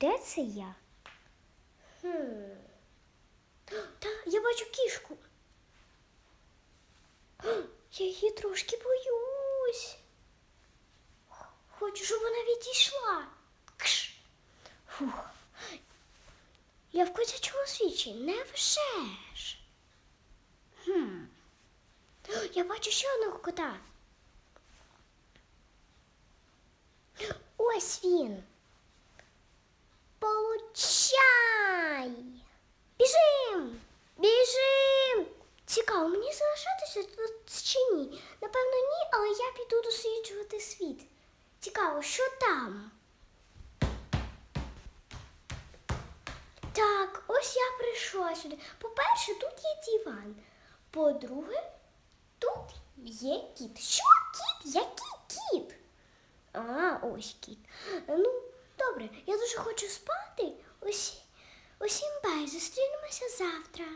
де це я? Хм. Та я бачу кішку. Я її трошки боюсь. Хочу, щоб вона відійшла. Кш. Фух. Я в котячому свічі, невже ж? Хм. Я бачу ще одного кота. Ось він. Цікаво, мені залишатися тут чи ні? Напевно, ні, але я піду досліджувати світ. Цікаво, що там? Так, ось я прийшла сюди. По-перше, тут є диван. По-друге, тут є кіт. Що кіт? Який кіт? А, ось кіт. Ну, добре, я дуже хочу спати. Усі, усім бай, зустрінемося завтра.